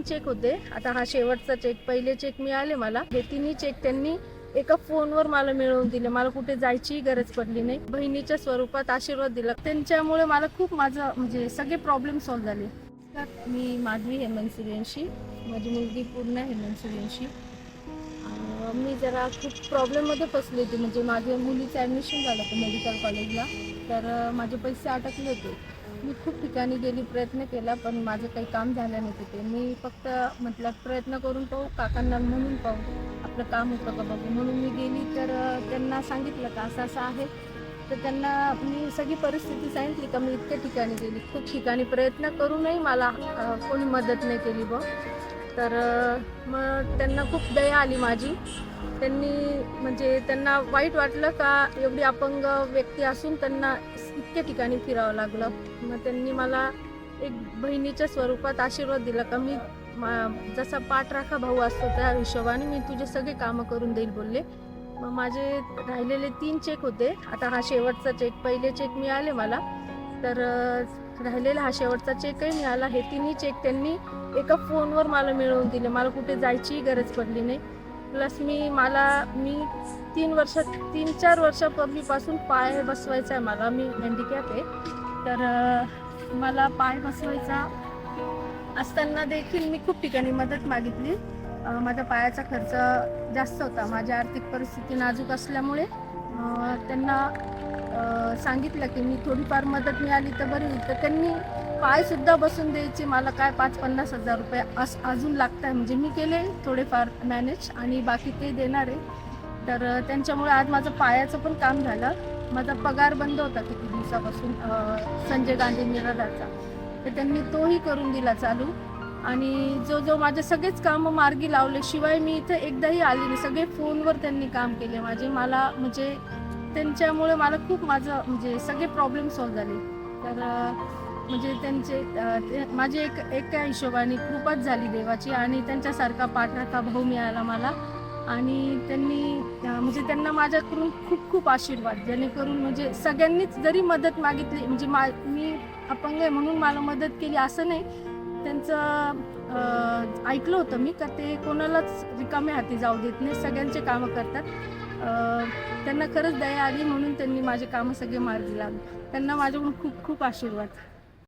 तीन चेक होते. आता हा शेवटचा चेक पहिले चेक मिळाले मला. हे तिन्ही चेक त्यांनी एका फोनवर मला मिळवून दिले. मला कुठे जायचीही गरज पडली नाही. बहिणीच्या स्वरूपात आशीर्वाद दिला. त्यांच्यामुळे मला खूप माझं म्हणजे सगळे प्रॉब्लेम सॉल्व्ह झाले. मी माधवी हेमंत सुर्यांशी माझी मुलगी पूर्ण हेमंत सुर्यांशी मी जरा खूप प्रॉब्लेममध्ये फसले होते. म्हणजे माझ्या मुलीचं ॲडमिशन झालं होतं मेडिकल कॉलेजला तर माझे पैसे अटकले होते. मी खूप ठिकाणी गेली प्रयत्न केला पण माझं काही काम झालं नाही तिथे. मी फक्त म्हटलं प्रयत्न करून पाहू काकांना म्हणून पाहू. आपलं काम होतं का बघू. म्हणून मी गेली. तर त्यांना सांगितलं का असं असं आहे. तर त्यांना मी सगळी परिस्थिती सांगितली का मी इतक्या ठिकाणी गेली. खूप ठिकाणी प्रयत्न करूनही मला कोणी मदत नाही केली बघ. तर मग त्यांना खूप दया आली माझी. त्यांनी म्हणजे त्यांना वाईट वाटलं का एवढी अपंग व्यक्ती असून त्यांना इतक्या ठिकाणी फिरावं लागलं. मग त्यांनी मला एक बहिणीच्या स्वरूपात आशीर्वाद दिला का मी मा- जसा पाठराखा भाऊ असतो त्या हिशोबाने मी तुझे सगळे कामं करून देईल बोलले. मग माझे राहिलेले तीन चेक होते. आता हा शेवटचा चेक पहिले चेक मिळाले मला. तर राहिलेला हा शेवटचा चेकही मिळाला. हे तिन्ही चेक त्यांनी एका फोनवर मला मिळवून दिले. मला कुठे जायचीही गरज पडली नाही. प्लस मी मला मी तीन वर्ष तीन चार वर्षापूर्वीपासून पाय बसवायचा आहे मला. मी हँडिकॅप आहे. तर मला पाय बसवायचा असताना देखील मी खूप ठिकाणी मदत मागितली. माझा माझ्या पायाचा खर्च जास्त होता. माझी आर्थिक परिस्थिती नाजूक असल्यामुळे त्यांना सांगितलं की मी थोडीफार मदत मिळाली तर बरी होईल. तर त्यांनी पायसुद्धा बसून द्यायचे. मला काय पाच पन्नास हजार रुपये अस अजून लागत आहे म्हणजे मी केले थोडेफार मॅनेज आणि बाकी ते देणार आहे. तर त्यांच्यामुळे आज माझं पायाचं पण काम झालं. माझा पगार बंद होता किती दिवसापासून संजय गांधी निराधारचा. तर त्यांनी तोही करून दिला चालू. आणि जो जो माझे सगळेच कामं मार्गी लावले शिवाय मी इथं एकदाही आली नाही. सगळे फोनवर त्यांनी काम केले. माझे मला म्हणजे त्यांच्यामुळे मला खूप माझं म्हणजे सगळे प्रॉब्लेम सॉल्व झाले. तर म्हणजे त्यांचे ते- माझी एक एका हिशोबाने खूपच झाली देवाची आणि त्यांच्यासारखा पाठराखा भाऊ मिळाला मला. आणि त्यांनी म्हणजे त्यांना माझ्याकडून खूप खूप आशीर्वाद जेणेकरून म्हणजे सगळ्यांनीच जरी मदत मागितली म्हणजे मा मी अपंग आहे म्हणून मला मदत केली असं नाही. त्यांचं ऐकलं होतं मी का ते कोणालाच रिकाम्या हाती जाऊ देत नाही सगळ्यांचे कामं करतात. त्यांना खरंच दया आली म्हणून त्यांनी माझे कामं सगळे मार्गी लागले त्यांना माझ्याकडून खूप खूप आशीर्वाद.